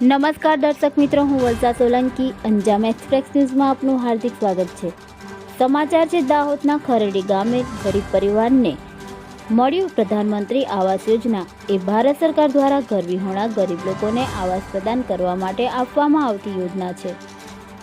નમસ્કાર દર્શક મિત્રો, હું વલસા સોલંકી, અંજામ એક્સપ્રેસ ન્યૂઝમાં આપનું હાર્દિક સ્વાગત છે. સમાચાર છે દાહોદના ખરેડી ગામે ગરીબ પરિવારને મળ્યું પ્રધાનમંત્રી આવાસ યોજના. એ ભારત સરકાર દ્વારા ઘર વિહોણા ગરીબ લોકોને આવાસ પ્રદાન કરવા માટે આપવામાં આવતી યોજના છે.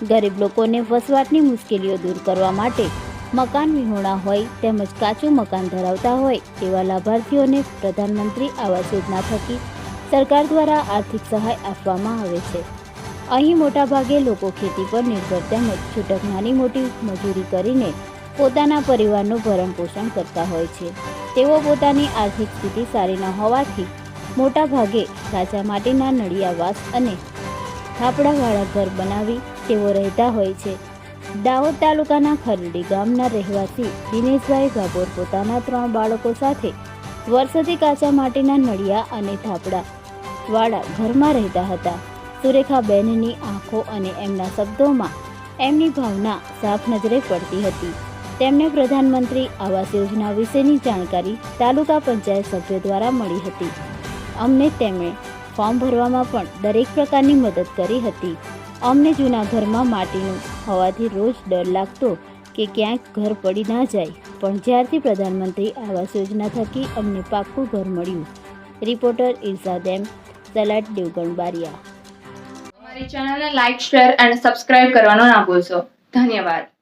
ગરીબ લોકોને વસવાટની મુશ્કેલીઓ દૂર કરવા માટે મકાન વિહોણા હોય, તેમજ કાચું મકાન ધરાવતા હોય તેવા લાભાર્થીઓને પ્રધાનમંત્રી આવાસ યોજના થકી સરકાર દ્વારા આર્થિક સહાય આપવામાં આવે છે. અહીં મોટાભાગે લોકો ખેતી પર નિર્ભર તેમજ છૂટક નાની મોટી મજૂરી કરીને પોતાના પરિવારનું ભરણ પોષણ કરતા હોય છે. તેઓ પોતાની આર્થિક સ્થિતિ સારી ન હોવાથી મોટા ભાગે કાચા માટીના નળિયાવાસ અને થાપડાવાળા ઘર બનાવી તેઓ રહેતા હોય છે. દાહોદ તાલુકાના ખરડી ગામના રહેવાસી દિનેશભાઈ ભાભોર પોતાના ત્રણ બાળકો સાથે વર્ષોથી કાચા માટીના નળિયા અને થાપડા વાળા ઘરમાં રહેતા હતા. સુરેખાબેનની આંખો અને એમના શબ્દોમાં એમની ભાવના સાફ નજરે પડતી હતી. તેમને પ્રધાનમંત્રી આવાસ યોજના વિશેની જાણકારી તાલુકા પંચાયત સભ્ય દ્વારા મળી હતી. અમને તેમણે ફોર્મ ભરવામાં પણ દરેક પ્રકારની મદદ કરી હતી. અમને જૂના ઘરમાં માટીનું હોવાથી રોજ ડર લાગતો કે ક્યાંક ઘર પડી ના જાય, પણ જ્યારથી પ્રધાનમંત્રી આવાસ યોજના થકી અમને પાક્કું ઘર મળ્યું. રિપોર્ટર ઇરશાદ સલાડ દેવગણ બારિયા. અમારી ચેનલને લાઇક શેર અને સબસ્ક્રાઇબ કરવાનો ના ભૂલશો. ધન્યવાદ.